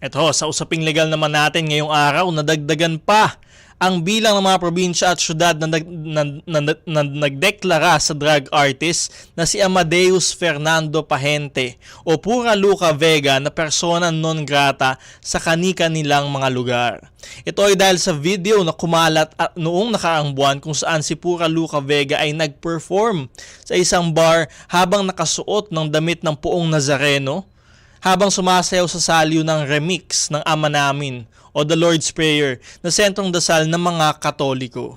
Eto, sa usaping legal naman natin ngayong araw, nadagdagan pa ang bilang ng mga probinsya at syudad na, nag, na, na, na, na nagdeklara sa drug artist na si Amadeus Fernando Pahente o Pura Luca Vega na persona non grata sa kanika nilang mga lugar. Ito ay dahil sa video na kumalat at noong nakaraang buwan kung saan si Pura Luca Vega ay nag-perform sa isang bar habang nakasuot ng damit ng puong Nazareno habang sumasayaw sa salyo ng remix ng Ama Namin o The Lord's Prayer na sentrong dasal ng mga Katoliko.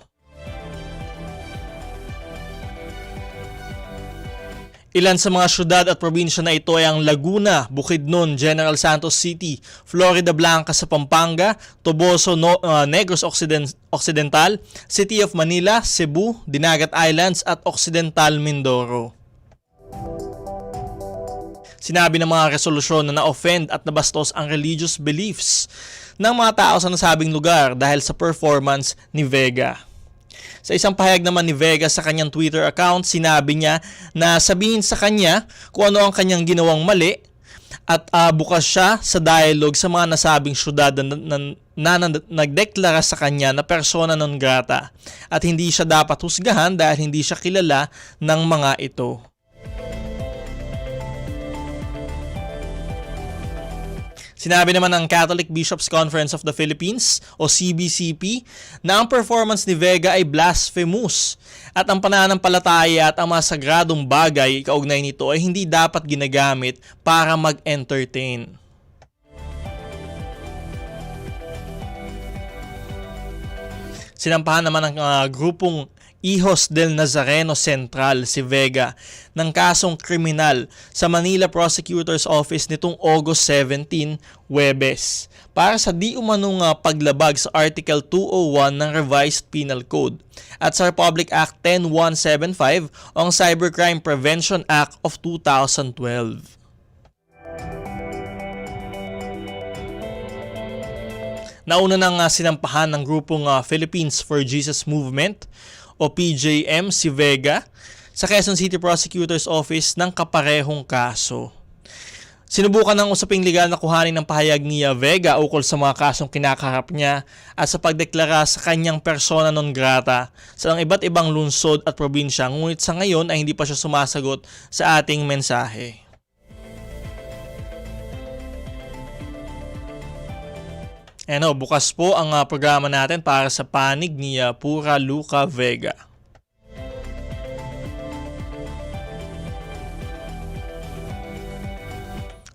Ilan sa mga syudad at probinsya na ito ay ang Laguna, Bukidnon, General Santos City, Florida Blanca sa Pampanga, Toboso, no, uh, Negros Occident- Occidental, City of Manila, Cebu, Dinagat Islands at Occidental Mindoro. Sinabi ng mga resolusyon na na-offend at nabastos ang religious beliefs ng mga tao sa nasabing lugar dahil sa performance ni Vega. Sa isang pahayag naman ni Vega sa kanyang Twitter account, sinabi niya na sabihin sa kanya kung ano ang kanyang ginawang mali at uh, bukas siya sa dialogue sa mga nasabing syudad na, na, na, na nagdeklara sa kanya na persona non grata at hindi siya dapat husgahan dahil hindi siya kilala ng mga ito. Sinabi naman ng Catholic Bishops Conference of the Philippines o CBCP na ang performance ni Vega ay blasphemous at ang pananampalataya at ang mga sagradong bagay kaugnay nito ay hindi dapat ginagamit para mag-entertain. Sinampahan naman ng uh, grupong Hijos del Nazareno Central si Vega ng kasong kriminal sa Manila Prosecutor's Office nitong August 17, Webes para sa di umanong paglabag sa Article 201 ng Revised Penal Code at sa Republic Act 10175 o ang Cybercrime Prevention Act of 2012. Nauna nang uh, sinampahan ng grupong Philippines for Jesus Movement o PJM si Vega sa Quezon City Prosecutor's Office ng kaparehong kaso. Sinubukan ng usaping legal na kuhanin ng pahayag ni Vega ukol sa mga kasong kinakaharap niya at sa pagdeklara sa kanyang persona non grata sa iba't ibang lungsod at probinsya ngunit sa ngayon ay hindi pa siya sumasagot sa ating mensahe. Ano, bukas po ang uh, programa natin para sa panig ni uh, Pura Luca Vega.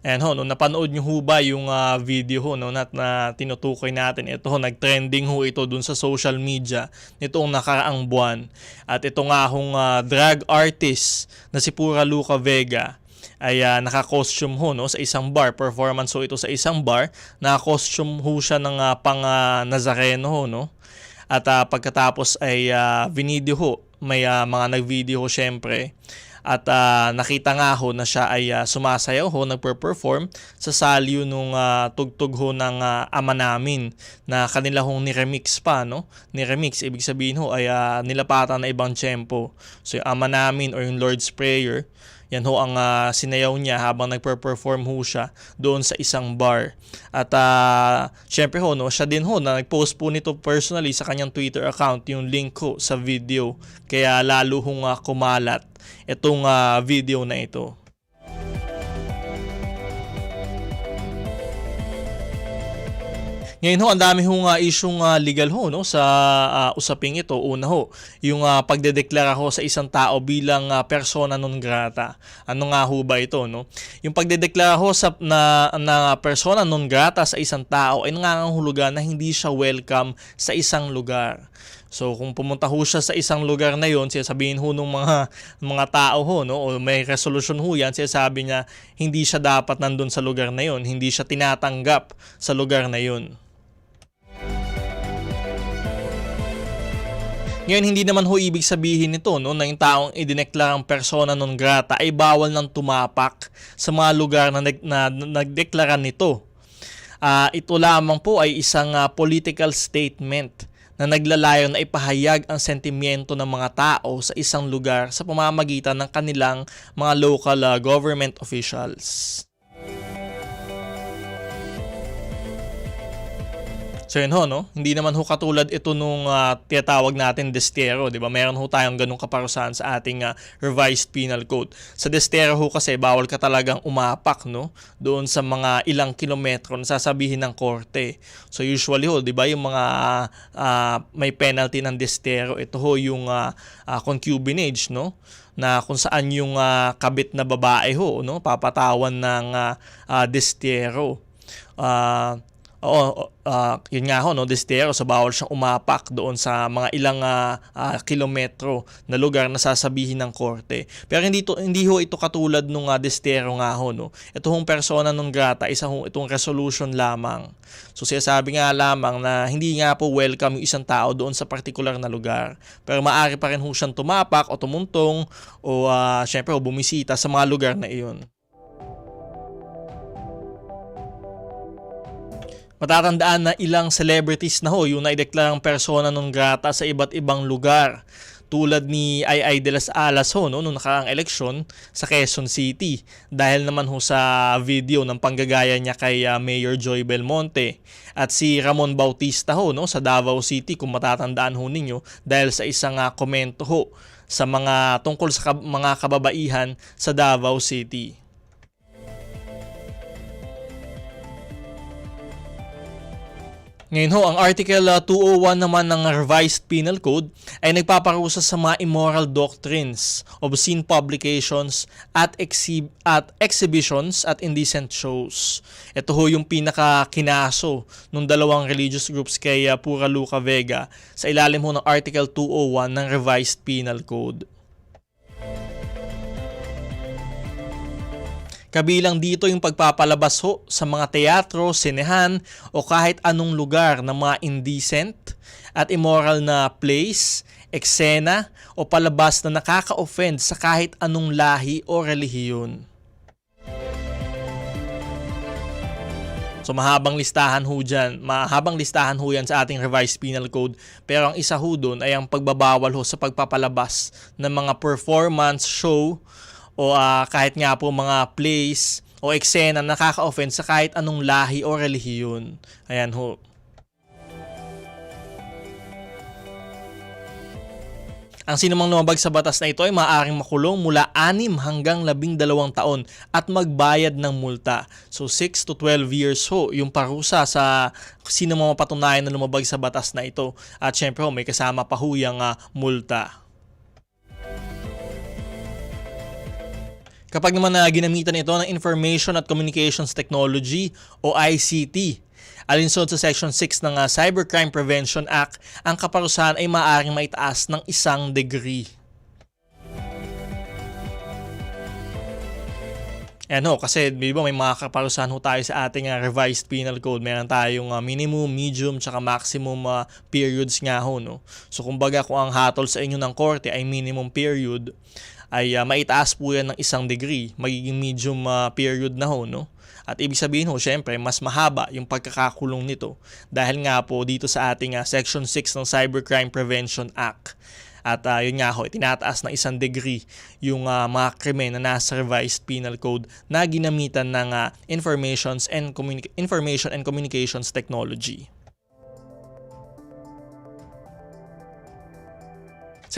And ho, no, napanood nyo ho ba yung uh, video ho, no, na, na tinutukoy natin? Ito ho, nag-trending ho ito dun sa social media nitong nakaraang buwan. At ito nga hong uh, drag artist na si Pura Luca Vega ay uh, naka-costume ho no, sa isang bar. Performance ho ito sa isang bar. Naka-costume ho siya ng uh, pang uh, Nazareno ho. No? At uh, pagkatapos ay uh, video ho. May uh, mga nag-video ho syempre. At uh, nakita nga ho na siya ay uh, sumasayaw ho, nagper-perform sa salyo nung uh, tugtog ho ng uh, ama namin na kanila hong ni-remix pa, no? Ni-remix, ibig sabihin ho ay uh, nilapatan na ibang tempo. So yung ama namin or yung Lord's Prayer, yan ho ang uh, sinayaw niya habang nagper-perform ho siya doon sa isang bar. At uh, syempre ho, no, siya din ho na nag-post po nito personally sa kanyang Twitter account yung link ko sa video. Kaya lalo hong uh, kumalat itong uh, video na ito. Ngayon ho, ang dami hong uh, isyong uh, legal ho no, sa uh, usaping ito. Una ho, yung uh, pagdedeklara ho sa isang tao bilang uh, persona non grata. Ano nga ho ba ito? No? Yung pagdedeklara ho sa, na, na persona non grata sa isang tao ay nangangahulugan na hindi siya welcome sa isang lugar. So kung pumunta ho siya sa isang lugar na yon, sabihin ho ng mga mga tao ho no o may resolution ho yan, sabi niya hindi siya dapat nandun sa lugar na yon, hindi siya tinatanggap sa lugar na yon. Ngayon, hindi naman ho ibig sabihin nito no, na yung taong idineklarang persona non grata ay bawal nang tumapak sa mga lugar na, na nagdeklara nito. Uh, ito lamang po ay isang uh, political statement na naglalayo na ipahayag ang sentimiento ng mga tao sa isang lugar sa pamamagitan ng kanilang mga local uh, government officials. So yun ho, no? Hindi naman ho katulad ito nung uh, tinatawag natin destero, di ba? Meron ho tayong ganung kaparusahan sa ating uh, revised penal code. Sa destero ho kasi bawal ka talagang umapak, no? Doon sa mga ilang kilometro na sasabihin ng korte. So usually ho, di ba, yung mga uh, may penalty ng destero, ito ho yung uh, uh, concubinage, no? na kung saan yung uh, kabit na babae ho no papatawan ng uh, uh, destero. Uh, Oo, uh, yun nga ho, no, destero, so bawal siyang umapak doon sa mga ilang uh, uh, kilometro na lugar na sasabihin ng korte. Pero hindi, to, hindi ho ito katulad nung uh, destero nga ho, no. Ito hong persona non grata, isa ho itong resolution lamang. So sabi nga lamang na hindi nga po welcome yung isang tao doon sa particular na lugar. Pero maaari pa rin ho siyang tumapak o tumuntong o uh, syempre o bumisita sa mga lugar na iyon. Matatandaan na ilang celebrities na ho yung naideklarang persona non grata sa iba't ibang lugar. Tulad ni Ay de las Alas ho no, noong nakaraang eleksyon sa Quezon City. Dahil naman ho sa video ng panggagaya niya kay uh, Mayor Joy Belmonte. At si Ramon Bautista ho no, sa Davao City kung matatandaan ho ninyo dahil sa isang uh, komento ho sa mga tungkol sa kab- mga kababaihan sa Davao City. Ngayon ho, ang Article 201 uh, naman ng Revised Penal Code ay nagpaparusa sa mga immoral doctrines, obscene publications, at, exhib- at exhibitions at indecent shows. Ito ho yung pinaka-kinaso ng dalawang religious groups kay uh, Pura Luca Vega sa ilalim ho ng Article 201 ng Revised Penal Code. Kabilang dito yung pagpapalabas ho sa mga teatro, sinehan o kahit anong lugar ng mga indecent at immoral na place, eksena o palabas na nakaka-offend sa kahit anong lahi o relihiyon. So mahabang listahan ho dyan, mahabang listahan ho yan sa ating revised penal code. Pero ang isa ho doon ay ang pagbabawal ho sa pagpapalabas ng mga performance, show, o uh, kahit nga po mga plays o eksena nakaka-offend sa kahit anong lahi o relihiyon. Ayan ho. Ang sinumang lumabag sa batas na ito ay maaaring makulong mula 6 hanggang 12 taon at magbayad ng multa. So 6 to 12 years ho yung parusa sa sino mapatunayan na lumabag sa batas na ito. At syempre ho, may kasama pa ho yung uh, multa. Kapag naman na ginamitan ito ng Information at Communications Technology o ICT, alinsunod sa Section 6 ng uh, Cybercrime Prevention Act, ang kaparusahan ay maaaring maitaas ng isang degree. Ayan ho, kasi di ba may mga kaparusahan ho tayo sa ating uh, revised penal code. Meron tayong uh, minimum, medium, tsaka maximum uh, periods nga ho. No? So kumbaga kung ang hatol sa inyo ng korte ay minimum period, ay uh, maitaas po yan ng isang degree, magiging medium uh, period na ho, no? At ibig sabihin ho, syempre, mas mahaba yung pagkakakulong nito dahil nga po dito sa ating uh, Section 6 ng Cybercrime Prevention Act. At uh, yun nga ho, tinataas ng isang degree yung uh, mga krimen na nasa revised penal code na ginamitan ng uh, informations and information and communications technology.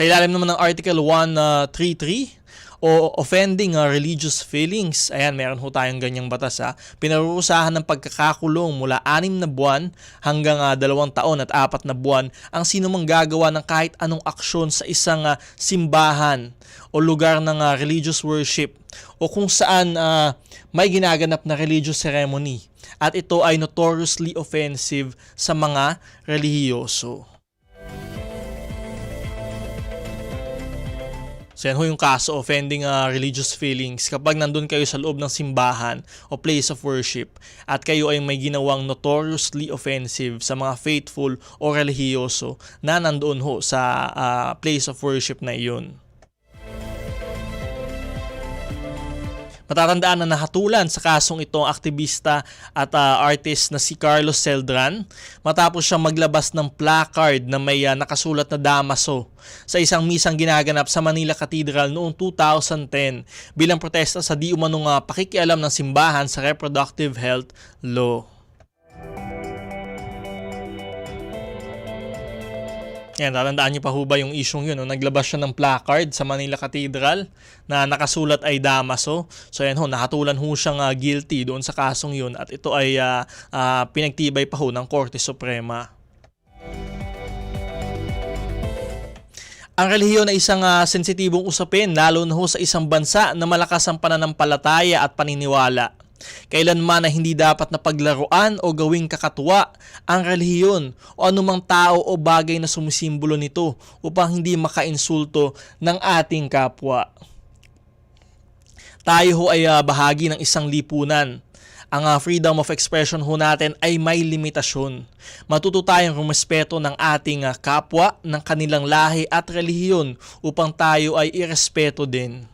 Sa ilalim naman ng Article 133, o offending uh, religious feelings. Ayan, meron ho tayong ganyang batas ha. Pinarurusahan ng pagkakakulong mula 6 na buwan hanggang uh, 2 taon at 4 na buwan ang sino mang gagawa ng kahit anong aksyon sa isang uh, simbahan o lugar ng uh, religious worship o kung saan uh, may ginaganap na religious ceremony at ito ay notoriously offensive sa mga relihiyoso. So yan ho yung kaso offending uh, religious feelings kapag nandun kayo sa loob ng simbahan o place of worship at kayo ay may ginawang notoriously offensive sa mga faithful o relihiyoso na nandoon ho sa uh, place of worship na iyon. Matatandaan na nahatulan sa kasong ito ang aktivista at uh, artist na si Carlos Celdran matapos siyang maglabas ng placard na may uh, nakasulat na Damaso sa isang misang ginaganap sa Manila Cathedral noong 2010 bilang protesta sa di umanong uh, pakikialam ng simbahan sa reproductive health law. Yan, tatandaan niyo pa ho ba yung isyong yun? No? Naglabas siya ng placard sa Manila Cathedral na nakasulat ay Damaso. So yan ho, nakatulan ho siyang ah, guilty doon sa kasong yun at ito ay ah, ah, pinagtibay pa ho ng Korte Suprema. Ang relihiyon ay isang ah, sensitibong usapin lalo na ho sa isang bansa na malakas ang pananampalataya at paniniwala. Kailanman na hindi dapat na paglaruan o gawing kakatuwa ang relihiyon o anumang tao o bagay na sumisimbolo nito upang hindi makainsulto ng ating kapwa. Tayo ho ay ah, bahagi ng isang lipunan. Ang ah, freedom of expression ho natin ay may limitasyon. Matuto tayong rumespeto ng ating ah, kapwa, ng kanilang lahi at relihiyon upang tayo ay irespeto din.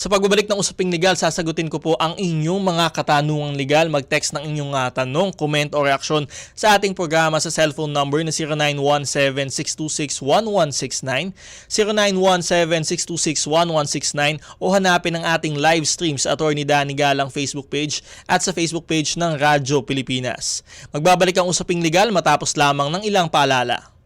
Sa pagbabalik ng usaping legal, sasagutin ko po ang inyong mga katanungang legal. Mag-text ng inyong ah, tanong, comment o reaksyon sa ating programa sa cellphone number na 0917-626-1169, 0917-626-1169 o hanapin ang ating live stream sa Attorney Danny Galang Facebook page at sa Facebook page ng Radyo Pilipinas. Magbabalik ang usaping legal matapos lamang ng ilang paalala.